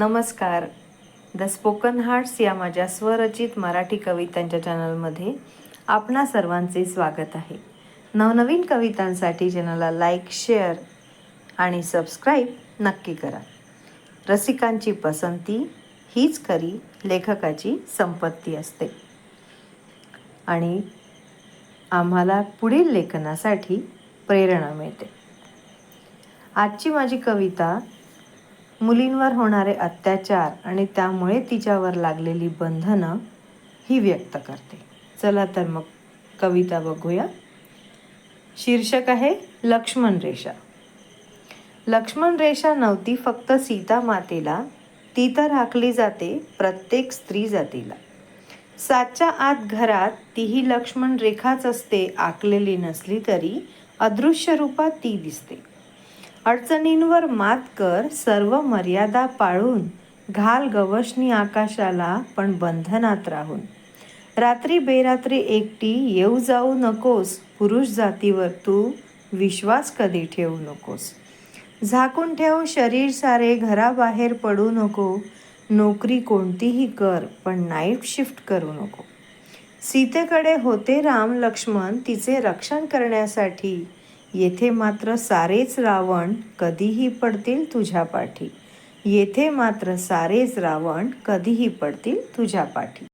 नमस्कार. The spoken hearts या माझ्या स्वरचित मराठी कवितांच्या चॅनलमध्ये आपणा सर्वांचे स्वागत आहे. नवनवीन कवितांसाठी चॅनलला लाईक शेअर आणि सबस्क्राईब नक्की करा. रसिकांची पसंती हीच खरी लेखकाची संपत्ती असते. आणि आम्हाला पुढील लेखनासाठी प्रेरणा मिळते. आजची माझी कविता मुलींवर होणारे अत्याचार आणि त्यामुळे तिच्यावर लागलेली बंधनं ही व्यक्त करते. चला तर मग कविता बघूया. शीर्षक आहे लक्ष्मण रेषा. लक्ष्मण रेषा नव्हती फक्त सीता मातेला. ती तर हाकली जाते प्रत्येक स्त्री जातीला. सातच्या आत घरात तीही लक्ष्मण रेखाच असते आखलेली नसली तरी अदृश्य रूपात ती दिसते. अडचणींवर मात कर सर्व मर्यादा पाळून घाल गवशनी आकाशाला पण बंधनात राहून. रात्री बेरात्री एकटी येऊ जाऊ नकोस पुरुष जातीवर तू विश्वास कधी ठेवू नकोस. झाकून ठेव शरीर सारे घराबाहेर पडू नको. नोकरी कोणतीही कर पण नाईट शिफ्ट करू नको. सीतेकडे होते राम लक्ष्मण तिचे रक्षण करण्यासाठी येथे मात्र सारेच रावण कधीही पडतील तुझ्या पाठी. येथे मात्र सारेच रावण कधीही पडतील तुझ्या पाठी.